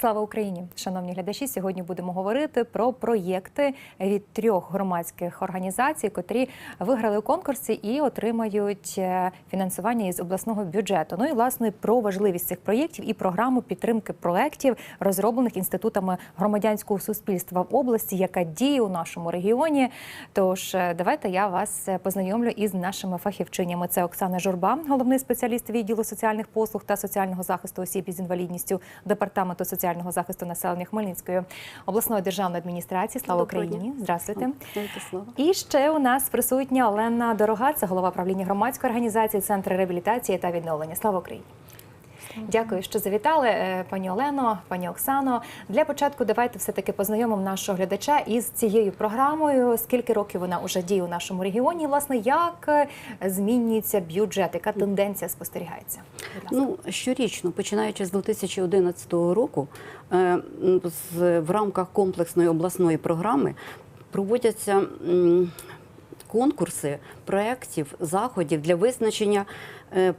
Слава Україні, шановні глядачі. Сьогодні будемо говорити про проєкти від трьох громадських організацій, котрі виграли у конкурсі і отримають е, фінансування із обласного бюджету. Ну і власне про важливість цих проєктів і програму підтримки проєктів, розроблених інститутами громадянського суспільства в області, яка діє у нашому регіоні. Тож е, давайте я вас е, познайомлю із нашими фахівчинями. Це Оксана Журба, головний спеціаліст відділу соціальних послуг та соціального захисту осіб із інвалідністю департаменту соціального захисту населення Хмельницької обласної державної адміністрації. Слава Доброго Україні! Здравствуйте. Слава. І ще у нас присутня Олена Дорога, це голова правління громадської організації Центр реабілітації та відновлення. Слава Україні! Дякую, що завітали, е, пані Олено, пані Оксано. Для початку давайте все таки познайомимо нашого глядача із цією програмою. Скільки років вона вже діє у нашому регіоні? Власне, як е, змінюється бюджет? Яка тенденція спостерігається? Ну щорічно, починаючи з 2011 року, е, в рамках комплексної обласної програми проводяться конкурси проєктів, заходів для визначення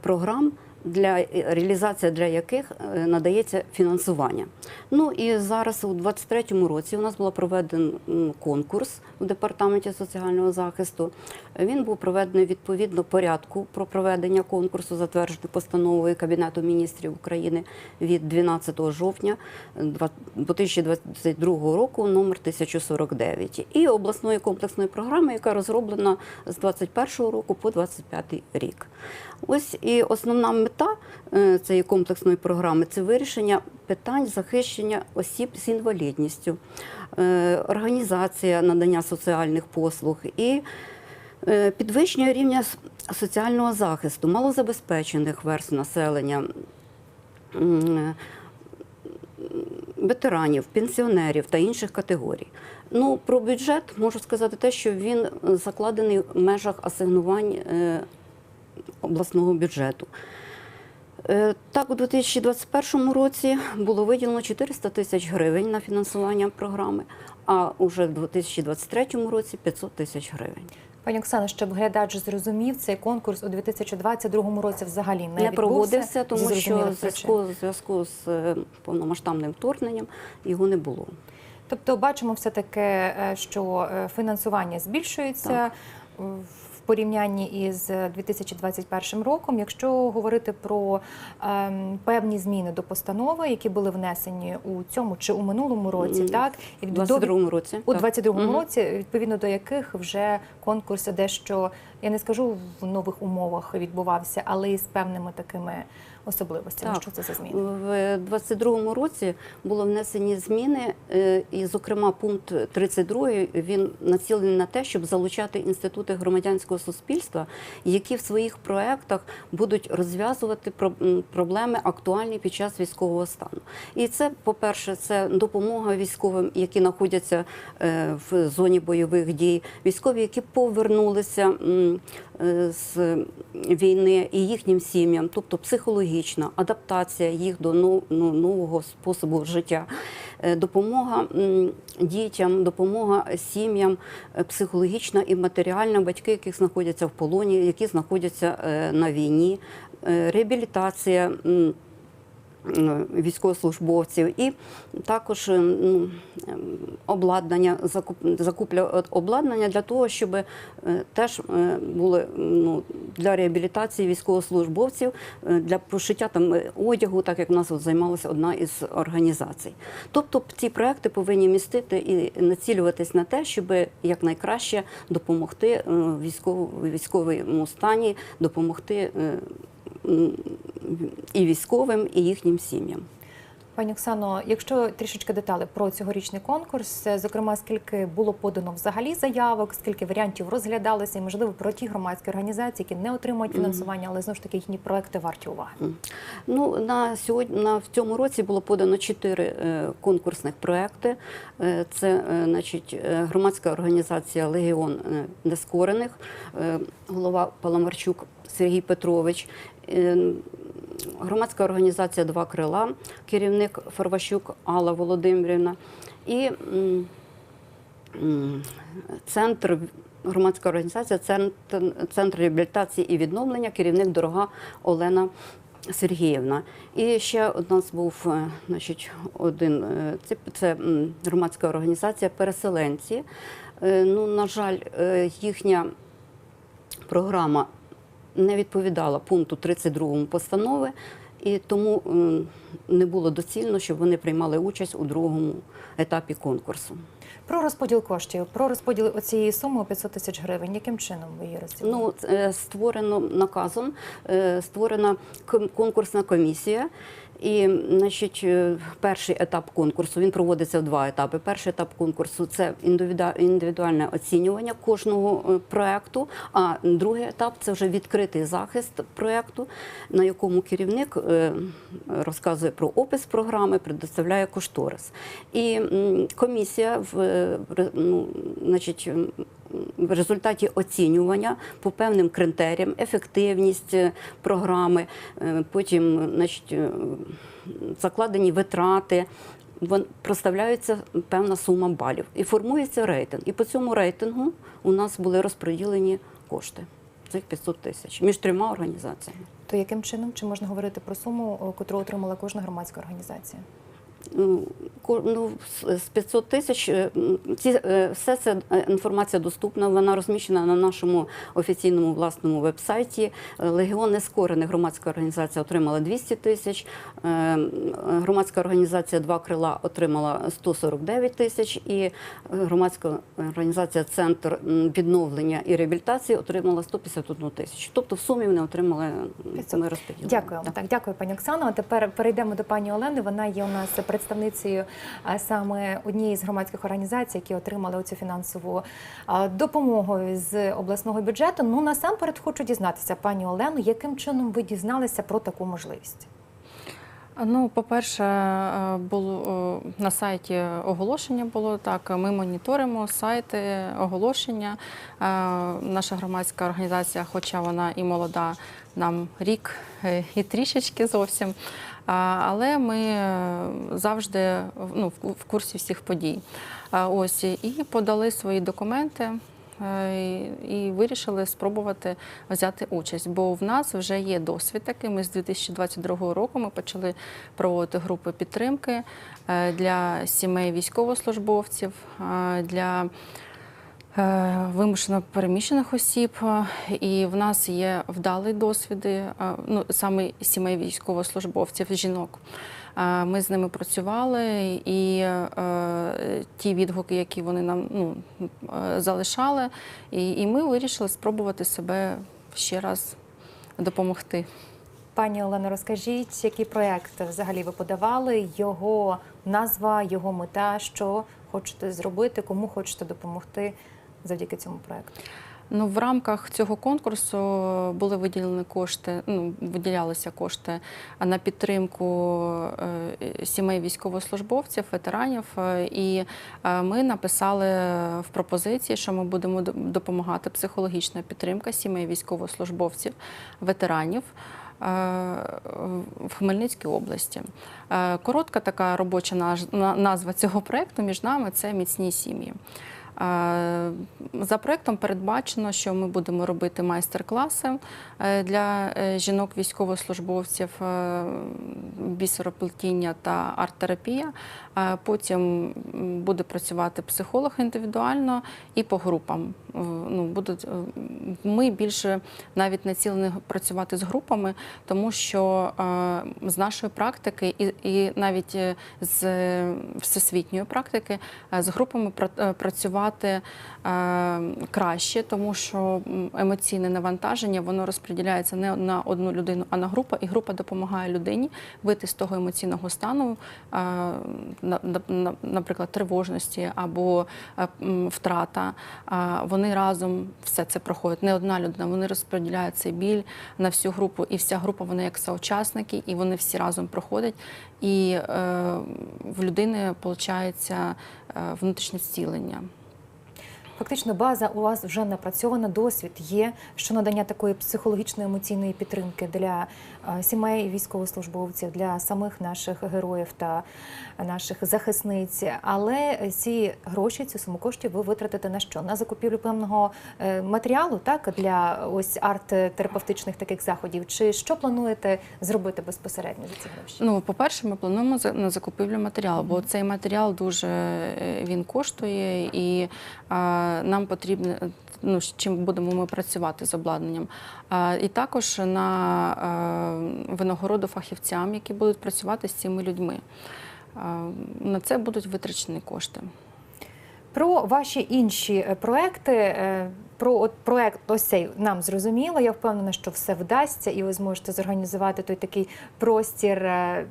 програм. Для е, реалізації для яких е, надається фінансування. Ну і зараз у 2023 році у нас був проведений конкурс у департаменті соціального захисту. Він був проведений відповідно порядку про проведення конкурсу, затверджений постановою Кабінету міністрів України від 12 жовтня е, 2022 року, номер 1049, і обласної комплексної програми, яка розроблена з 2021 року по 2025 рік. Ось і основна мета е, цієї комплексної програми це вирішення питань захищення осіб з інвалідністю, е, організація надання соціальних послуг і е, підвищення рівня соціального захисту малозабезпечених верств населення. Ветеранів, пенсіонерів та інших категорій. Ну про бюджет можу сказати те, що він закладений в межах асигнувань обласного бюджету. Е, Так, у 2021 році було виділено 400 тисяч гривень на фінансування програми, а уже в 2023 році 500 тисяч гривень. Пані Оксано, щоб глядач зрозумів, цей конкурс у 2022 році взагалі не, Не проводився, тому що зв'язку, зв'язку з е, повномасштабним вторгненням його не було. Тобто бачимо все таки, е, що фінансування збільшується Так. Е, в порівнянні із 2021 роком. Якщо говорити про ем, певні зміни до постанови, які були внесені у цьому чи у минулому році, так і У до- 22 році. у так. 22-му Мгм. році, відповідно до яких вже конкурс дещо, я не скажу в нових умовах відбувався, але і з певними такими особливостями. Так. Що це за зміни? В 22-му році було внесені зміни, е, і, зокрема, пункт 32 він націлений на те, щоб залучати інститути громадянського суспільства, які в своїх проектах будуть розв'язувати про- проблеми актуальні під час військового стану. І це, по-перше, це допомога військовим, які знаходяться е, в зоні бойових дій, військові, які повернулися е, з війни і їхнім сім'ям, тобто психологічна адаптація їх до ну, нового способу життя, Е, допомога дітям, допомога сім'ям, е, психологічна і матеріальна, батьки, яких знаходяться в полоні, які знаходяться е, на війні, реабілітація. Військовослужбовців і також ну, обладнання, закуп, закупля обладнання для того, щоб е, теж е, були ну, для реабілітації військовослужбовців, е, для пошиття там одягу, так як в нас от займалася одна із організацій. Тобто ці проекти повинні містити і націлюватись на те, щоб якнайкраще допомогти військовому стані, допомогти і військовим, і їхнім сім'ям. Пані Оксано, якщо трішечки деталі про цьогорічний конкурс, е, зокрема, скільки було подано взагалі заявок, скільки варіантів розглядалося, і можливо про ті громадські організації, які не отримують фінансування, але знову ж таки їхні проекти варті уваги. Ну на сьогодні на в цьому році було подано чотири е, конкурсних проекти. Е, це значить громадська організація Легіон нескорених, голова Паламарчук Сергій Петрович. е, Громадська організація Два крила, керівник Фарващук Алла Володимирівна і центр громадська організація, центр, центр реабілітації і відновлення, керівник дорога Олена Сергіївна. І ще у нас був е, значить, один е, це, це громадська організація Переселенці. Ну, на жаль, їхня програма не відповідала пункту 32 постанови, і тому не було доцільно, щоб вони приймали участь у другому етапі конкурсу. Про розподіл коштів, про розподіл цієї суми у 500 тисяч гривень. Яким чином ви її розділили? Ну, е, створено наказом, е, створена конкурсна комісія. І, значить, е, перший етап конкурсу він проводиться в два етапи. Перший етап конкурсу це індивідуальне оцінювання кожного проекту. А другий етап це вже відкритий захист проекту, на якому керівник розказує про опис програми, предоставляє кошторис. І комісія в е, ну, значить, в результаті оцінювання по певним критеріям, ефективність е, програми, е, потім значить, е, закладені витрати. Проставляється певна сума балів і формується рейтинг. І по цьому рейтингу у нас були розподілені кошти цих 500 тисяч між трьома організаціями. То яким чином чи можна говорити про суму, котру отримала кожна громадська організація? Ну, з- з 500 тисяч е, ці, е, все це е, інформація доступна. Вона розміщена на нашому офіційному власному вебсайті. Легіон Нескорених громадська організація отримала 200 тисяч. Громадська організація Два крила отримала 149 тисяч, і громадська організація Центр відновлення і реабілітації отримала 151 тисячу. Тобто в сумі вони отримали м, 500. ми розподілили. Дякую. Так. Так, дякую, пані Оксано. А тепер перейдемо до пані Олени. Вона є у нас представницею саме однієї з громадських організацій, які отримали цю фінансову допомогу з обласного бюджету. Ну насамперед хочу дізнатися, пані Олену, яким чином ви дізналися про таку можливість? Ну, по-перше, е, було е, на сайті оголошення було так. Ми моніторимо сайти, оголошення. Е, Наша громадська організація, хоча вона і молода, нам рік і трішечки зовсім. Але ми завжди ну, в- курсі всіх подій. Ось і подали свої документи. е, І вирішили спробувати взяти участь, бо в нас вже є досвід такий. Ми з 2022 року ми почали проводити групи підтримки е, для сімей військовослужбовців, е, для вимушено переміщених осіб. Е, І в нас є вдалі досвіди, е, ну саме сімей військовослужбовців, жінок. Е, Ми з ними працювали, і е, ті відгуки, які вони нам ну, е, залишали, і, і ми вирішили спробувати себе ще раз допомогти. Пані Олено, розкажіть, який проект взагалі ви подавали, його назва, його мета, що хочете зробити, кому хочете допомогти завдяки цьому проекту? Ну, в рамках цього конкурсу були виділені кошти, ну, виділялися кошти на підтримку е, сімей військовослужбовців, ветеранів. Е, І е, ми написали в пропозиції, що ми будемо допомагати психологічна підтримка сімей військовослужбовців, ветеранів. е, В Хмельницькій області Е, коротка така робоча назва цього проекту між нами це міцні сім'ї. За проектом передбачено, що ми будемо робити майстер-класи е, для е, жінок-військовослужбовців, е, бісероплетіння та арт-терапія. Потім буде працювати психолог індивідуально і по групам. Ну, будуть, ми більше навіть націлені працювати з групами, тому що з нашої практики і, і навіть з всесвітньої практики з групами пра- е, працювати е, краще, тому що емоційне навантаження воно розподіляється не на одну людину, а на групу, і група допомагає людині вийти з того емоційного стану, е, на- на- на- наприклад, тривожності або е, втрата. Вони разом все це проходять. Не одна людина, вони розподіляють цей біль на всю групу, і вся група вони як соучасники, і вони всі разом проходять. І в людини виходить внутрішнє зцілення. Фактично база у вас вже напрацьована, досвід є, що надання такої психологічної емоційної підтримки для е, сімей військовослужбовців, для самих наших героїв та наших захисниць. Але ці гроші, цю суму коштів ви витратите на що? На закупівлю певного е, матеріалу, так для ось арт-терапевтичних таких заходів. Чи що плануєте зробити безпосередньо за ці гроші? Ну, по-перше, ми плануємо на закупівлю матеріалу, бо цей матеріал дуже е, він коштує, і нам потрібно. Ну, з чим будемо ми працювати з обладнанням. І також на а, винагороду фахівцям, які будуть працювати з цими людьми. На це будуть витрачені кошти. Про ваші інші е, проекти. е, Про от проект ось цей нам зрозуміло. Я впевнена, що все вдасться, і ви зможете зорганізувати той такий простір е,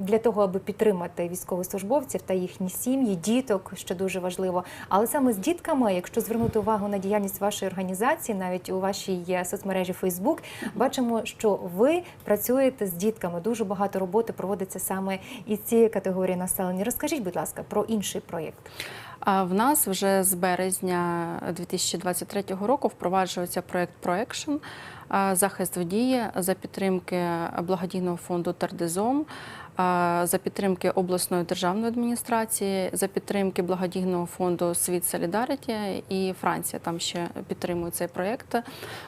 для того, аби підтримати військовослужбовців та їхні сім'ї, діток, що дуже важливо. Але саме з дітками, якщо звернути увагу на діяльність вашої організації, навіть у вашій е, соцмережі Facebook, бачимо, що ви працюєте з дітками. Дуже багато роботи проводиться саме із цієї категорії населення. Розкажіть, будь ласка, про інший проєкт. А в нас вже з березня 2023 року впроваджується ProAction а, захист водії за підтримки благодійного фонду Тардизом, за підтримки обласної державної адміністрації, за підтримки благодійного фонду Світ Солідаріті і Франція там ще підтримує цей проєкт.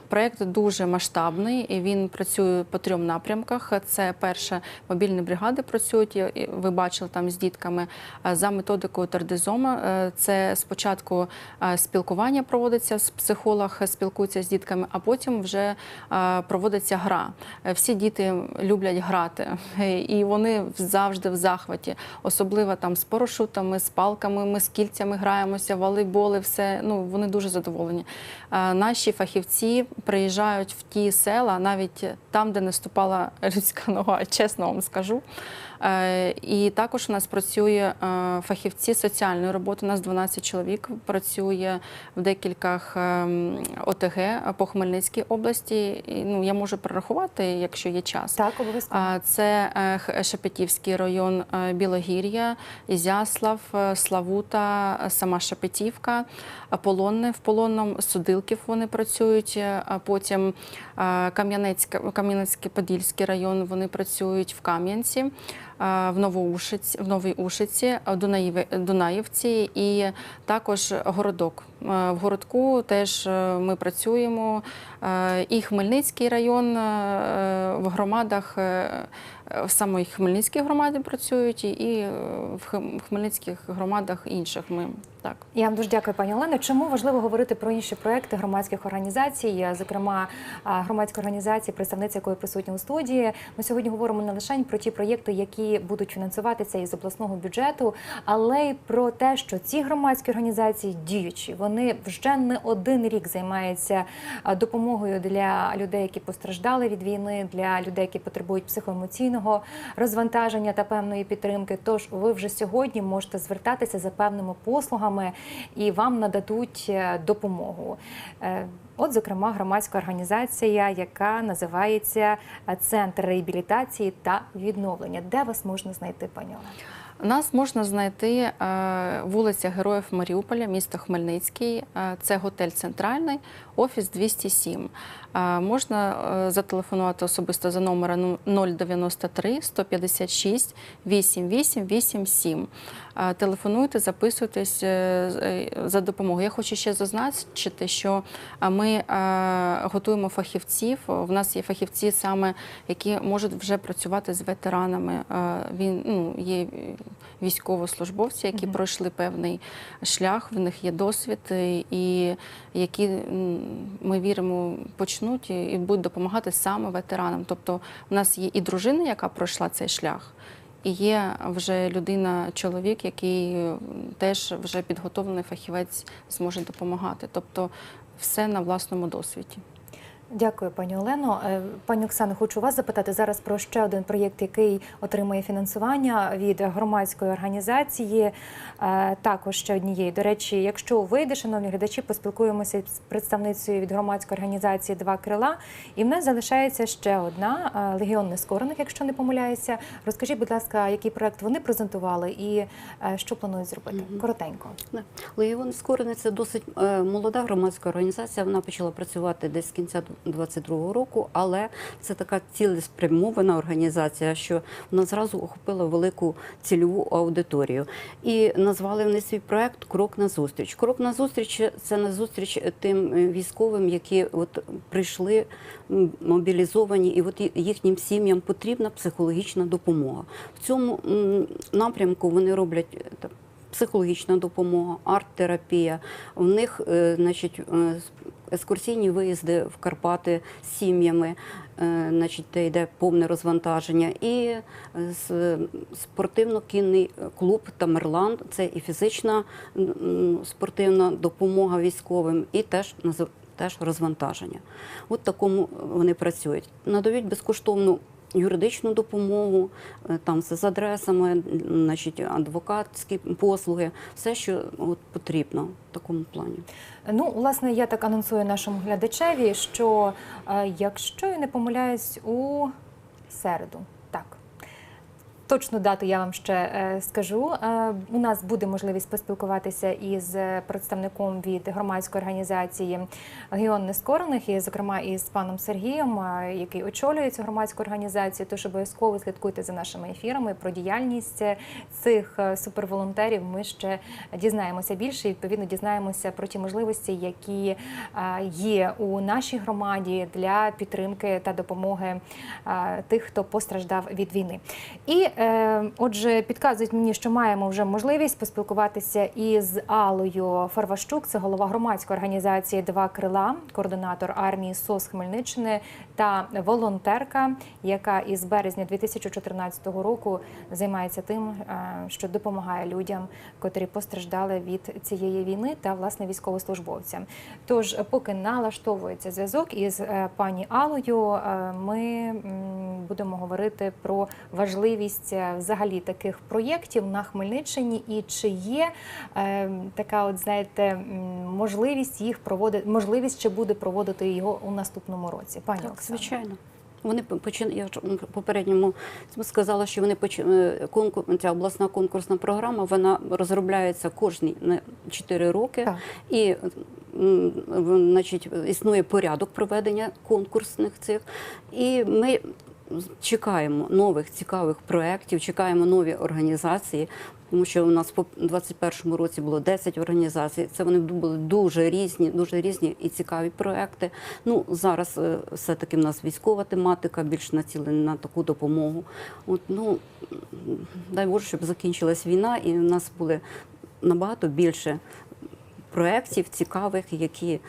Проєкт дуже масштабний і він працює по трьом напрямках. Це перше, мобільні бригади працюють. Ви бачили там з дітками за методикою Тардизома. Е, Це спочатку спілкування проводиться з психолог, спілкується з дітками, а потім вже проводиться гра. Всі діти люблять грати, і вони завжди в захваті, особливо там з парашутами, з палками, ми з кільцями граємося, волейболи, все. Ну вони дуже задоволені. Наші фахівці приїжджають в ті села, навіть там, де не ступала людська нога, чесно вам скажу. Е, І також у нас працює е, фахівці соціальної роботи. У нас 12 чоловік працює в декількох ем, ОТГ по Хмельницькій області. Ну я можу перерахувати, якщо є час. Так, обов'язково. Це е, Шепетівський район Білогір'я, Ізяслав, Славута, сама Шепетівка, Полонне в Полонному, Судилків вони працюють. потім Кам'янецький Подільський район вони працюють в Кам'янці, в Новоушиці, в Новій Ушиці, е, Дунаїве- Дунаївці і також Городок. Е, В городку теж е, ми працюємо. Е, І Хмельницький район е, в громадах, е, в самій Хмельницькій громаді працюють, і е, в Хмельницьких громадах інших ми так. Я вам дуже дякую, пані Олено. Чому важливо говорити про інші проекти громадських організацій, зокрема громадської організації, представниця якої присутня у студії. Ми сьогодні говоримо не лише про ті проєкти, які будуть фінансуватися із обласного бюджету, але й про те, що ці громадські організації діючі. Вони вже не один рік займаються допомогою для людей, які постраждали від війни, для людей, які потребують психоемоційного розвантаження та певної підтримки. Тож ви вже сьогодні можете звертатися за певними послугами і вам нададуть е, допомогу. От, зокрема, громадська організація, яка називається Центр реабілітації та відновлення. Де вас можна знайти, пані Олена? Нас можна знайти е, вулиця Героїв Маріуполя, місто Хмельницький. Е, Це готель Центральний, офіс 207. Е, Можна е, зателефонувати особисто за номером 093 156 8887. Е, Телефонуйте, записуйтесь е, е, за допомогою. Я хочу ще зазначити, що ми готуємо фахівців. В нас є фахівці, саме які можуть вже працювати з ветеранами. Він ну є військовослужбовці, які Мгм. пройшли певний шлях. В них є досвід, і які ми віримо почнуть і- будуть допомагати саме ветеранам. Тобто, у нас є і дружина, яка пройшла цей шлях. І є вже людина, чоловік, який теж вже підготовлений фахівець зможе допомагати. Тобто все на власному досвіді. Дякую, пані Олено. Е, Пані Оксано, хочу вас запитати зараз про ще один проєкт, який отримує фінансування від громадської організації. е, Також ще однієї. До речі, якщо вийде, шановні глядачі, поспілкуємося з представницею від громадської організації Два крила. І в нас залишається ще одна е, легіон нескорених, якщо не помиляюся. Розкажіть, будь ласка, який проект вони презентували і що планують зробити? Коротенько. Легіон Скорений це досить молода громадська організація. Вона почала працювати десь з кінця 22-го року, але це така цілеспрямована організація, що вона зразу охопила велику цільову аудиторію. І назвали вони свій проект Крок на зустріч. Крок на зустріч це на зустріч тим е, військовим, які от прийшли мобілізовані, і от їхнім сім'ям потрібна психологічна допомога. В цьому напрямку вони роблять е, психологічна допомога, арт-терапія. В них е, значить, екскурсійні виїзди в Карпати з сім'ями, е, значить, де йде повне розвантаження. І е, спортивно-кінний клуб Тамерлан це і фізична спортивна допомога військовим, і теж Теж розвантаження. От такому вони працюють. Надають безкоштовну юридичну допомогу, е, там з адресами, значить, адвокатські послуги, все, що от, потрібно в такому плані. Ну, власне, я так анонсую нашому глядачеві, що е, якщо я не помиляюсь, у середу. Точну дату я вам ще е, скажу. Е, у нас буде можливість поспілкуватися із представником від громадської організації Легіон Нескорених, і, зокрема, із паном Сергієм, е, який очолює цю громадську організацію. Тож обов'язково слідкуйте за нашими ефірами про діяльність цих е, суперволонтерів. Ми ще дізнаємося більше. і, Відповідно, дізнаємося про ті можливості, які е, є у нашій громаді для підтримки та допомоги е, тих, хто постраждав від війни. І е, отже, підказують мені, що маємо вже можливість поспілкуватися із Алою Фарващук, це голова громадської організації Два крила, координатор армії СОС Хмельниччини та волонтерка, яка із березня 2014 року займається тим, е, що допомагає людям, котрі постраждали від цієї війни, та власне військовослужбовцям. Тож, поки налаштовується зв'язок із е, пані Алою, е, ми будемо говорити про важливість е, взагалі таких проєктів на Хмельниччині і чи є е, така, от знаєте, можливість їх проводити, можливість чи буде проводити його у наступному році. Пані Так, Оксано. звичайно. Вони почин... я попередньому сказала, що вони поч... е, конкур... ця обласна конкурсна програма вона розробляється кожні на 4 роки, Так. і значить, існує порядок проведення конкурсних цих. І ми чекаємо нових цікавих проєктів, чекаємо нові організації. Тому що у нас по 21-му році було 10 організацій. Це вони були дуже різні, дуже різні і цікаві проекти. Ну зараз е, все-таки в нас військова тематика, більш націлена на таку допомогу. От ну дай Боже, щоб закінчилась війна, і в нас були набагато більше проєктів цікавих, які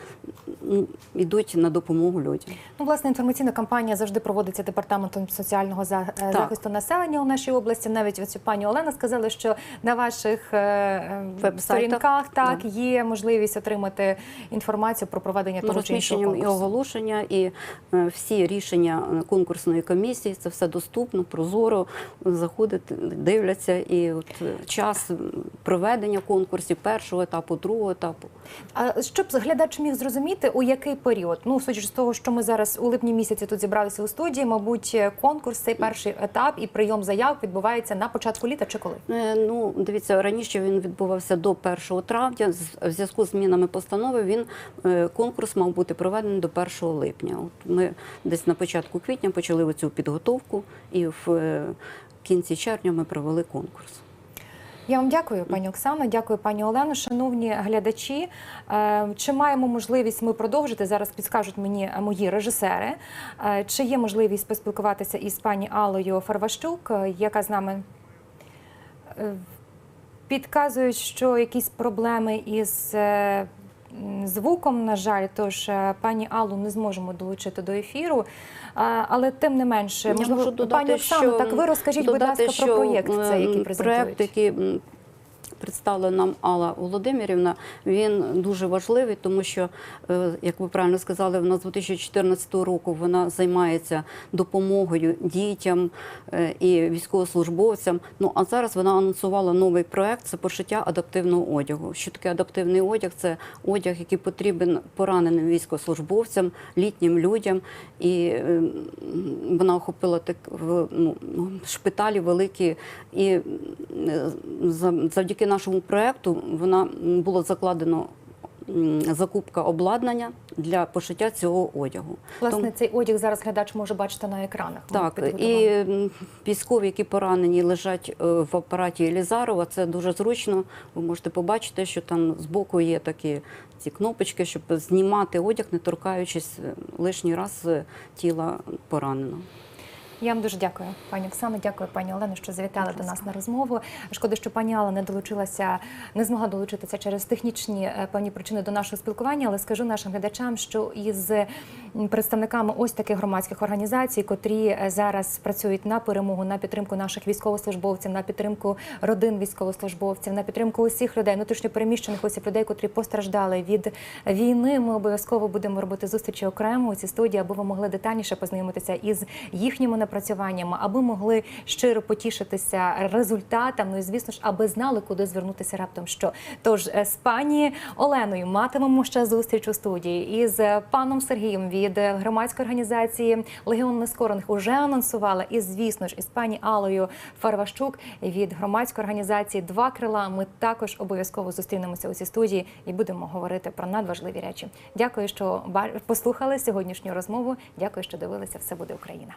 йдуть на допомогу людям. Ну, власне, інформаційна кампанія завжди проводиться департаментом соціального е, захисту населення у нашій області. Навіть ось пані Олена сказала, що на ваших е, е, Веб-сайтах, сторінках так да. є можливість отримати інформацію про проведення Ну, того чи іншого і оголошення, і е, всі рішення конкурсної комісії це все доступно, прозоро заходять, дивляться. І от час проведення конкурсів першого етапу, другого етапу. А щоб глядач міг зрозуміти, у який період? Ну, судячи з того, що ми зараз у липні місяці тут зібралися у студії, мабуть, конкурс, цей перший етап і прийом заяв відбувається на початку літа чи коли? Е, Ну, дивіться, раніше він відбувався до 1 травня. В зв'язку з змінами постанови він е, конкурс мав бути проведений до 1 липня. От ми десь на початку квітня почали цю підготовку, і в е, кінці червня ми провели конкурс. Я вам дякую, пані Оксано. Дякую, пані Олено. Шановні глядачі. е, Чи маємо можливість ми продовжити? Зараз підскажуть мені мої режисери. Е, Чи є можливість поспілкуватися із пані Аллою Фарващук, е, яка з нами підказує, що якісь проблеми із звуком, на жаль, тож е, пані Аллу не зможемо долучити до ефіру. Але тим не менше, можливо, пані Оксано, так ви розкажіть, будь ласка, про проєкт, цей, який презентують. проєкт, який представила нам Алла Володимирівна, він дуже важливий, тому що, е, як ви правильно сказали, вона з 2014 року вона займається допомогою дітям е, і військовослужбовцям. Ну а зараз вона анонсувала новий проект це пошиття адаптивного одягу. Що таке адаптивний одяг? Це одяг, який потрібен пораненим військовослужбовцям, літнім людям. І е, вона охопила так в ну, шпиталі великі. І е, за- завдяки нашому проекту вона було закладено закупка обладнання для пошиття цього одягу. Власне, Тому- цей одяг зараз глядач може бачити на екранах. Так, і військові, які поранені, лежать е, в апараті Елізарова. Це дуже зручно. Ви можете побачити, що там збоку є такі ці кнопочки, щоб знімати одяг, не торкаючись е, лишній раз е, тіла пораненого. Я вам дуже дякую, пані Оксано. Дякую, пані Олено, що завітали до нас на розмову. Шкода, що пані Алла не долучилася, не змогла долучитися через технічні е, певні причини до нашого спілкування. Але скажу нашим глядачам, що із представниками ось таких громадських організацій, котрі е, зараз працюють на перемогу, на підтримку наших військовослужбовців, на підтримку родин військовослужбовців, на підтримку усіх людей, внутрішньопереміщених осіб людей, котрі постраждали від війни. Ми обов'язково будемо робити зустрічі окремо у цій студії, аби ви могли детальніше познайомитися із їхніми напрацюваннями, аби могли щиро потішитися результатам. Ну і звісно ж, аби знали, куди звернутися раптом. Що тож е, з пані Оленою матимемо ще зустріч у студії із паном Сергієм від громадської організації Легіон Нескорених уже анонсувала. І звісно ж, із пані Алою Фарващук від громадської організації Два крила. Ми також обов'язково зустрінемося у цій студії і будемо говорити про надважливі речі. Дякую, що послухали сьогоднішню розмову. Дякую, що дивилися. Все буде Україна.